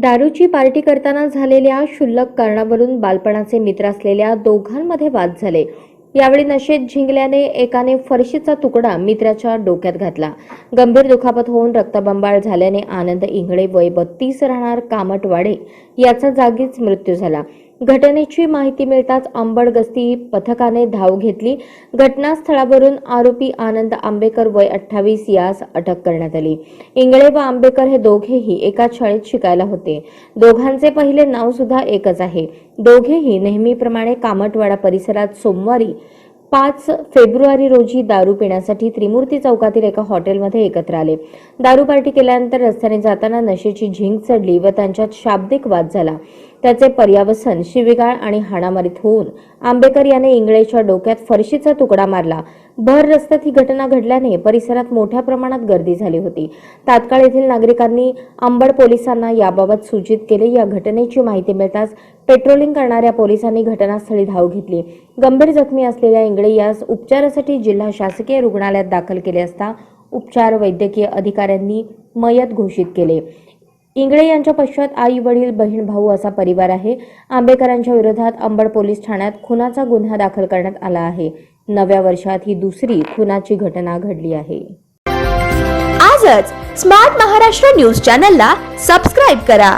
दारूची पार्टी करताना झालेल्या क्षुल्लक कारणावरून बालपणाचे मित्र असलेल्या दोघांमध्ये वाद झाले. यावेळी नशेत झिंगल्याने एकाने फरशीचा तुकडा मित्राच्या डोक्यात घातला. गंभीर दुखापत होऊन रक्तबंबाळ झाल्याने आनंद इंगळे वय बत्तीस राहणार कामटवाडे याचा जागीच मृत्यू झाला. घटनेची माहिती मिळताच अंबड गस्ती पथकाने धाव घेतली. घटनास्थळावरून आरोपी आनंद आंबेकर वय अठ्ठावीस यास अटक करण्यात आली. इंगळे व आंबेकर हे दोघेही एकाच शाळेत शिकायला होते. दोघांचे पहिले नाव सुद्धा एकच आहे. दोघेही नेहमीप्रमाणे कामटवाडा परिसरात सोमवारी पाच फेब्रुवारी रोजी दारू पिण्यासाठी त्रिमूर्ती चौकातील एका हॉटेलमध्ये एकत्र आले. दारू पार्टी केल्यानंतर रस्त्याने जाताना नशेची झिंग चढली व त्यांच्यात शाब्दिक वाद झाला. त्याचे पर्यावसन शिवीगाळ आणि हाणामारीत होऊन आंबेकर याने इंगळेच्या डोक्यात फरशीचा तुकडा मारला. भर रस्त्यात ही घटना घडल्याने परिसरात मोठ्या प्रमाणात गर्दी झाली होती. तात्काळ येथील नागरिकांनी अंबड पोलिसांना याबाबत सूचित केले. या घटनेची माहिती मिळताच पेट्रोलिंग करणाऱ्या पोलिसांनी घटनास्थळी धाव घेतली. गंभीर जखमी असलेल्या इंगळे यास उपचारासाठी जिल्हा शासकीय रुग्णालयात दाखल केले असता उपचार वैद्यकीय अधिकाऱ्यांनी मयत घोषित केले. इंगळे यांच्या पश्चात आई वडील बहीण भाऊ असा परिवार आहे. आंबेकरांच्या विरोधात अंबड पोलीस ठाण्यात खुनाचा गुन्हा दाखल करण्यात आला आहे. नव्या वर्षात ही दुसरी खुनाची घटना घडली आहे. आजच स्मार्ट महाराष्ट्र न्यूज चॅनलला सबस्क्राईब करा.